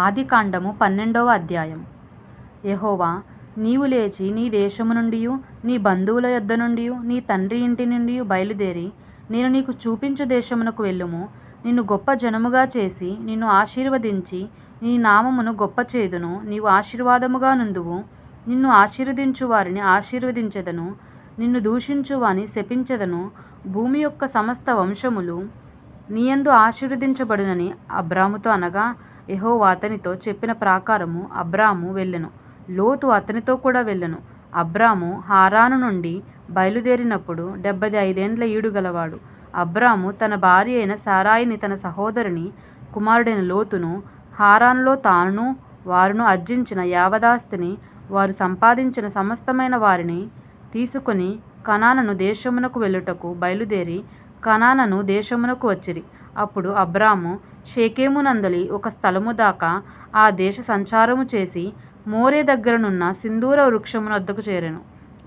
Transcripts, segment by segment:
ఆదికాండము పన్నెండవ అధ్యాయం. యహోవా నీవు లేచి నీ దేశము నుండియు నీ బంధువుల యొద్ద నుండియు నీ తండ్రి ఇంటి నుండి బయలుదేరి నేను నీకు చూపించు దేశమునకు వెళ్ళుము. నిన్ను గొప్ప జనముగా చేసి నిన్ను ఆశీర్వదించి నీ నామమును గొప్ప చేదును నీవు ఆశీర్వాదముగా నుందువు. నిన్ను ఆశీర్వదించు వారిని ఆశీర్వదించెదను నిన్ను దూషించు వాని శపించెదను. భూమి యొక్క సమస్త వంశములు నీయందు ఆశీర్వదించబడునని అబ్రాముతో అనగా యెహోవా అతనితో చెప్పిన ప్రాకారము అబ్రాము వెళ్ళెను. లోతు అతనితో కూడా వెళ్ళెను. అబ్రాము హారాను నుండి బయలుదేరినప్పుడు డెబ్బది ఐదేండ్ల ఈడుగలవాడు అబ్రాము తన భార్య అయిన సారాయిని తన సహోదరుని కుమారుడైన లోతును హారానులో తాను వారును అర్జించిన యావదాస్తిని వారు సంపాదించిన సమస్తమైన వారిని తీసుకొని కనానను దేశమునకు వెళ్ళుటకు బయలుదేరి కనానను దేశమునకు వచ్చిరి. అప్పుడు అబ్రాము షేకేమునందలి ఒక స్థలము దాకా ఆ దేశ సంచారము చేసి మోరే దగ్గరనున్న సింధూర వృక్షమున వద్దకు చేరెను.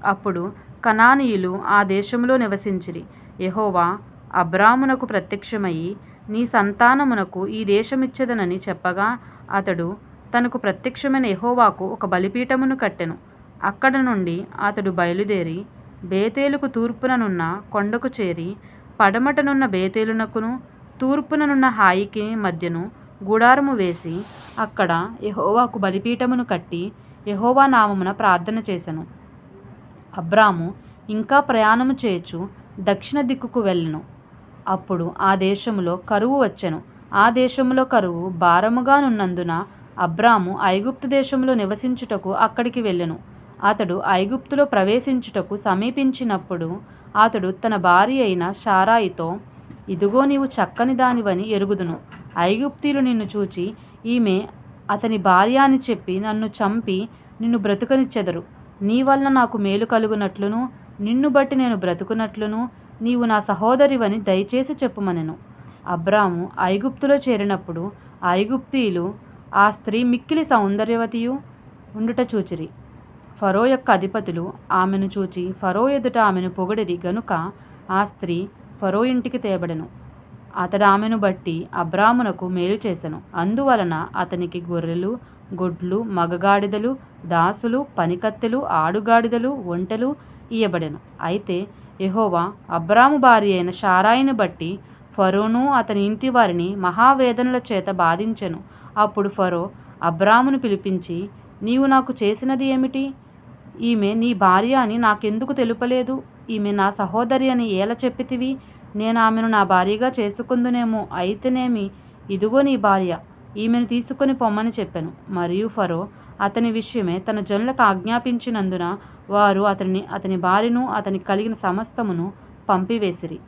అప్పుడు కనానీయులు ఆ దేశములో నివసించిరి. యహోవా అబ్రామునకు ప్రత్యక్షమయ్యి నీ సంతానమునకు ఈ దేశమిచ్చెదనని చెప్పగా అతడు తనకు ప్రత్యక్షమైన ఎహోవాకు ఒక బలిపీఠమును కట్టెను. అక్కడ నుండి అతడు బయలుదేరి బేతేలుకు తూర్పుననున్న కొండకు చేరి పడమటనున్న బేతేలునకును తూర్పుననున్న హాయికి మధ్యను గుడారము వేసి అక్కడ యెహోవాకు బలిపీఠమును కట్టి యెహోవా నామమున ప్రార్థన చేసెను. అబ్రాము ఇంకా ప్రయాణము చేయుచు దక్షిణ దిక్కుకు వెళ్ళెను. అప్పుడు ఆ దేశములో కరువు వచ్చెను. ఆ దేశములో కరువు భారముగా నున్నందున అబ్రాము ఐగుప్తు దేశములో నివసించుటకు అక్కడికి వెళ్ళెను. అతడు ఐగుప్తులో ప్రవేశించుటకు సమీపించినప్పుడు అతడు తన భార్య అయిన షారాయితో ఇదిగో నీవు చక్కని దానివని ఎరుగుదును. ఐగుప్తీలు నిన్ను చూచి ఈమె అతని భార్య అని చెప్పి నన్ను చంపి నిన్ను బ్రతుకనిచ్చెదరు. నీ వలన నాకు మేలు కలుగునట్లును నిన్ను బట్టి నేను బ్రతుకునట్లును నీవు నా సహోదరివని దయచేసి చెప్పుమనెను. అబ్రాము ఐగుప్తులో చేరినప్పుడు ఐగుప్తీయులు ఆ స్త్రీ మిక్కిలి సౌందర్యవతియు ఉండుట చూచిరి. ఫరో యొక్క అధిపతులు ఆమెను చూచి ఫరో ఎదుట ఆమెను పొగిడిరి. గనుక ఆ స్త్రీ ఫరో ఇంటికి తేబడెను. అతడు ఆమెను బట్టి అబ్రామునకు మేలు చేసెను. అందువలన అతనికి గొర్రెలు గొడ్లు మగగాడిదలు దాసులు పనికత్తెలు ఆడుగాడిదలు ఒంటెలు ఇయ్యబడెను. అయితే యహోవా అబ్రాము భార్య అయిన షారాయిని బట్టి ఫరోను అతని ఇంటి వారిని మహావేదనల చేత బాధించెను. అప్పుడు ఫరో అబ్రామును పిలిపించి నీవు నాకు చేసినది ఏమిటి? ఈమె నీ భార్య అని నాకెందుకు తెలుపలేదు? ఈమె నా సహోదరి అని ఏల చెప్పితివి? నేను ఆమెను నా భార్యగా చేసుకుందునేమో అయితేనేమి? ఇదిగో నీ భార్య. ఈమెను తీసుకొని పొమ్మని చెప్పాను. మరియు ఫరో అతని విషయమే తన జనులకు ఆజ్ఞాపించినందున వారు అతని అతని భార్యను అతనికి కలిగిన సమస్తమును పంపివేసిరి.